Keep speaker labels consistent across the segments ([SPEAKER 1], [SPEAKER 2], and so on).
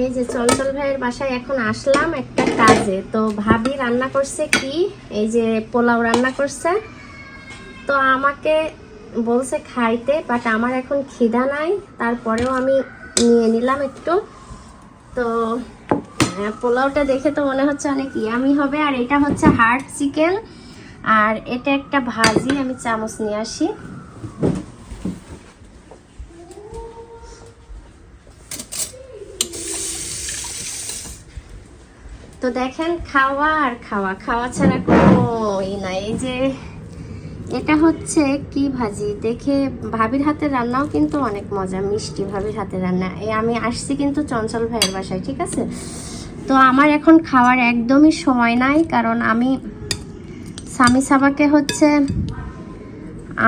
[SPEAKER 1] এই যে চঞ্চল ভাইয়ের বাসায় এখন আসলাম একটা কাজে। তো ভাবি রান্না করছে কি? এই যে পোলাও রান্না করছে। তো আমাকে বলছে খাইতে বাট আমার এখন খিদা নাই। তারপরেও আমি নিয়ে নিলাম একটু। তো হ্যাঁ, পোলাওটা দেখে তো মনে হচ্ছে অনেক ইয়ামি হবে। আর এটা হচ্ছে হার্ড চিকেন। আর এটা একটা ভাজি আমি চামচ নিয়ে আসি। তো দেখেন, খাওয়া আর খাওয়া। খাওয়া ছাড়া কোনো ই নাই। এই যে এটা হচ্ছে কি ভাজি? দেখে ভাবির হাতের রান্নাও কিন্তু অনেক মজা, মিষ্টি ভাবির হাতের রান্না। এই আমি আসছি কিন্তু চঞ্চল ভাইয়ের বাসায়, ঠিক আছে? তো আমার এখন খাওয়ার একদমই সময় নাই, কারণ আমি স্বামী সাবাকে হচ্ছে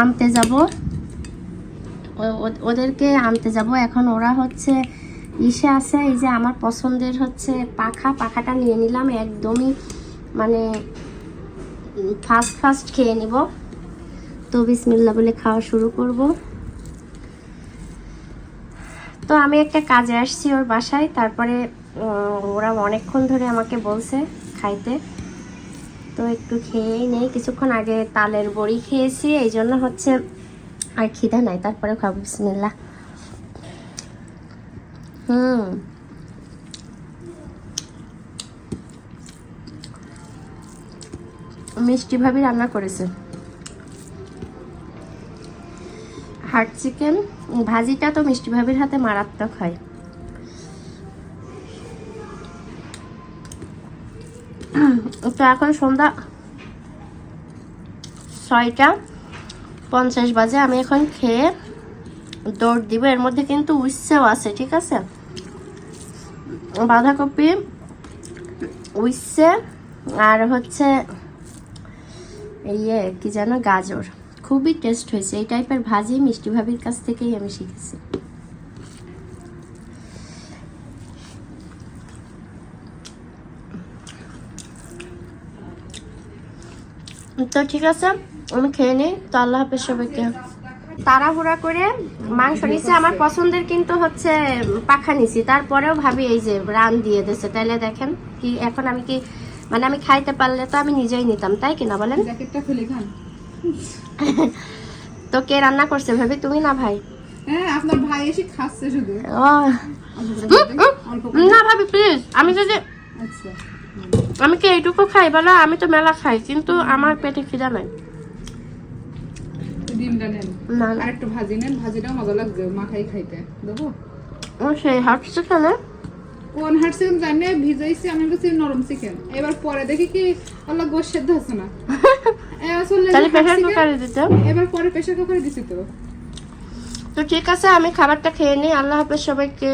[SPEAKER 1] আনতে যাব। ওদেরকে আনতে যাব। এখন ওরা হচ্ছে ইসে আছে, এই যে আমার পছন্দের হচ্ছে পাখা। পাখাটা নিয়ে নিলাম, একদমই মানে ফাস্ট ফাস্ট খেয়ে নিব। তো বিসমিল্লা বলে খাওয়া শুরু করব। তো আমি একটা কাজে আসছি ওর বাসায়, তারপরে ওরা অনেকক্ষণ ধরে আমাকে বলছে খাইতে। তো একটু খেয়েই নেই, কিছুক্ষণ আগে তালের বড়ি খেয়েছি, এই জন্য হচ্ছে আর খিদা নাই, তারপরে খাব বিসমিল্লা হুম। মিষ্টি ভাবি রান্না করেছে। হার্ড চিকেন, ভাজিটা তো মিষ্টি ভাবির হাতে মারাত্মক হয়। তো এখন সন্ধ্যা ছয়টা পঞ্চাশ বাজে, আমি এখন খেয়ে দৌড় দিব, এর মধ্যে কিন্তু উচ্ছেও আছে, ঠিক আছে? বাঁধাকপি উচ্ছে আর হচ্ছে ইয়ে কি যেন, গাজর। খুবই টেস্ট হয়েছে, এই টাইপের ভাজি মিষ্টি ভাবির কাছ থেকেই আমি শিখেছি। তো ঠিক আছে, আমি খেয়ে নিই। তো আল্লাহ হাফেজ সবাইকে। তাড়াহুড়া করে মাংস নিচে আমার পছন্দের কিন্তু হচ্ছে পাখা নিছি। তারপরেও ভাবি এই যে রান দিয়ে দিছে তাইলে দেখেন কি এখন আমি কি মানে আমি খাইতে পারলে তো আমি নিজেই নিতাম তাই কিনা বলেন? তো কে রান্না করছে ভাবি? তুমি না ভাই?
[SPEAKER 2] হ্যাঁ আপনার ভাই এসে খাচ্ছে শুধু।
[SPEAKER 1] না ভাবি প্লিজ আমি যদি
[SPEAKER 2] আচ্ছা।
[SPEAKER 1] আমি কি এইটুকু খাই? বলো আমি তো মেলা খাই কিন্তু আমার পেটে খিদা নাই।
[SPEAKER 2] ডিমটা নেন আর একটু ভাজি নেন ভাজিটাও মজা লাগছে মাখাই খাইতে। দেবো?
[SPEAKER 1] ও সেই হাঁটছে কেন
[SPEAKER 2] কোন হাট চিকেন জানে? ভিজাইছি আমি নরম চিকেন। এবার পরে দেখি কি আল্লাহ গোশ সেদ্ধ হচ্ছে না। এ আসলে
[SPEAKER 1] তাহলে প্রেশার কুকারে দিতে।
[SPEAKER 2] এবার পরে প্রেশার কুকারে দিছি তো।
[SPEAKER 1] তো ঠিক আছে আমি খাবারটা খেয়ে নিই। আল্লাহ হাফেজ সবাইকে।